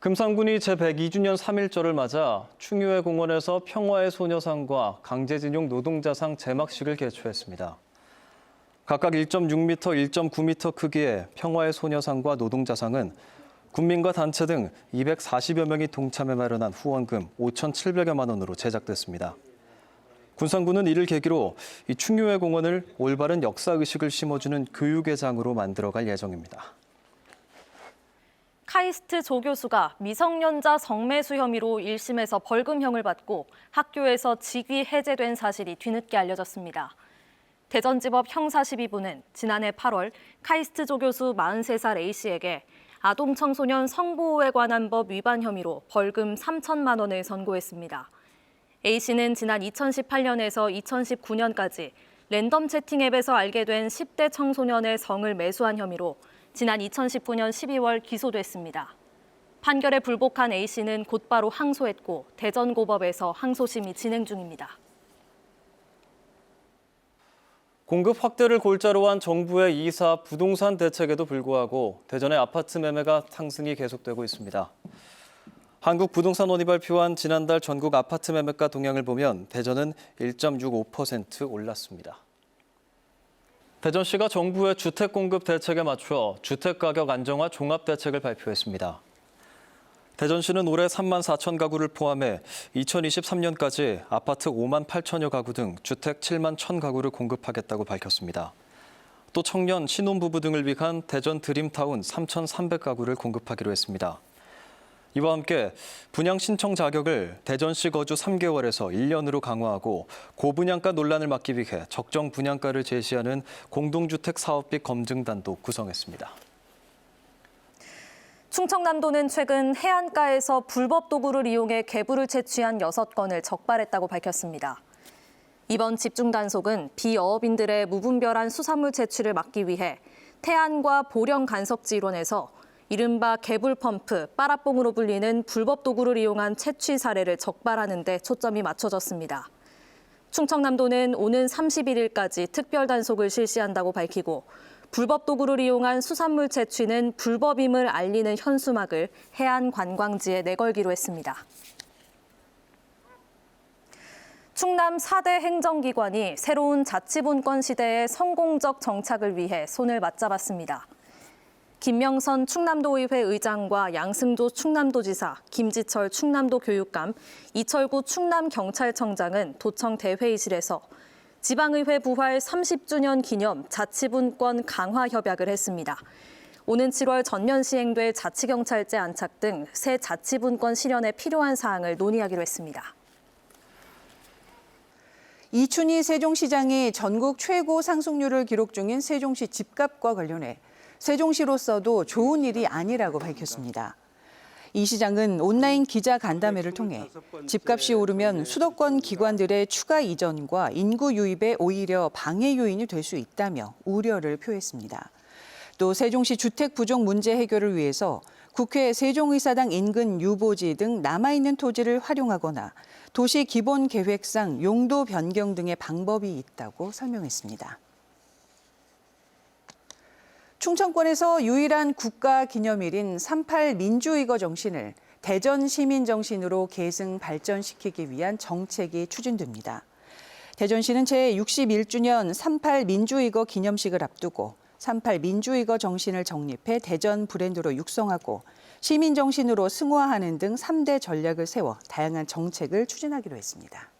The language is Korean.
금산군이 제102주년 3일절을 맞아 충유회 공원에서 평화의 소녀상과 강제징용 노동자상 제막식을 개최했습니다. 각각 1.6m, 1.9m 크기의 평화의 소녀상과 노동자상은 군민과 단체 등 240여 명이 동참해 마련한 후원금 5,700여만 원으로 제작됐습니다. 군산군은 이를 계기로 이 충유회 공원을 올바른 역사 의식을 심어주는 교육의 장으로 만들어갈 예정입니다. 카이스트 조 교수가 미성년자 성매수 혐의로 1심에서 벌금형을 받고 학교에서 직위 해제된 사실이 뒤늦게 알려졌습니다. 대전지법 형사 12부는 지난해 8월 카이스트 조 교수 43살 A씨에게 아동 청소년 성보호에 관한 법 위반 혐의로 벌금 3천만 원을 선고했습니다. A씨는 지난 2018년에서 2019년까지 랜덤 채팅 앱에서 알게 된 10대 청소년의 성을 매수한 혐의로 지난 2019년 12월 기소됐습니다. 판결에 불복한 A씨는 곧바로 항소했고 대전고법에서 항소심이 진행 중입니다. 공급 확대를 골자로 한 정부의 이사 부동산 대책에도 불구하고 대전의 아파트 매매가 상승이 계속되고 있습니다. 한국부동산원이 발표한 지난달 전국 아파트 매매가 동향을 보면 대전은 1.65% 올랐습니다. 대전시가 정부의 주택 공급 대책에 맞춰 주택 가격 안정화 종합 대책을 발표했습니다. 대전시는 올해 3만 4천 가구를 포함해 2023년까지 아파트 5만 8천여 가구 등 주택 7만 1천 가구를 공급하겠다고 밝혔습니다. 또 청년, 신혼부부 등을 위한 대전 드림타운 3,300가구를 공급하기로 했습니다. 이와 함께 분양 신청 자격을 대전시 거주 3개월에서 1년으로 강화하고 고분양가 논란을 막기 위해 적정 분양가를 제시하는 공동주택 사업비 검증단도 구성했습니다. 충청남도는 최근 해안가에서 불법 도구를 이용해 개불을 채취한 6건을 적발했다고 밝혔습니다. 이번 집중 단속은 비어업인들의 무분별한 수산물 채취를 막기 위해 태안과 보령 간석지 일원에서 이른바 개불 펌프, 빠라뽕으로 불리는 불법 도구를 이용한 채취 사례를 적발하는 데 초점이 맞춰졌습니다. 충청남도는 오는 31일까지 특별 단속을 실시한다고 밝히고 불법 도구를 이용한 수산물 채취는 불법임을 알리는 현수막을 해안 관광지에 내걸기로 했습니다. 충남 4대 행정기관이 새로운 자치분권 시대의 성공적 정착을 위해 손을 맞잡았습니다. 김명선 충남도의회 의장과 양승조 충남도지사, 김지철 충남도 교육감, 이철구 충남경찰청장은 도청 대회의실에서 지방의회 부활 30주년 기념 자치분권 강화 협약을 했습니다. 오는 7월 전면 시행될 자치경찰제 안착 등 새 자치분권 실현에 필요한 사항을 논의하기로 했습니다. 이춘희 세종시장이 전국 최고 상승률을 기록 중인 세종시 집값과 관련해 세종시로서도 좋은 일이 아니라고 밝혔습니다. 이 시장은 온라인 기자 간담회를 통해 집값이 오르면 수도권 기관들의 추가 이전과 인구 유입에 오히려 방해 요인이 될 수 있다며 우려를 표했습니다. 또 세종시 주택 부족 문제 해결을 위해서 국회 세종의사당 인근 유보지 등 남아있는 토지를 활용하거나 도시 기본 계획상 용도 변경 등의 방법이 있다고 설명했습니다. 충청권에서 유일한 국가 기념일인 38 민주의거 정신을 대전 시민 정신으로 계승 발전시키기 위한 정책이 추진됩니다. 대전시는 제61주년 38 민주의거 기념식을 앞두고 38 민주의거 정신을 정립해 대전 브랜드로 육성하고 시민 정신으로 승화하는 등 3대 전략을 세워 다양한 정책을 추진하기로 했습니다.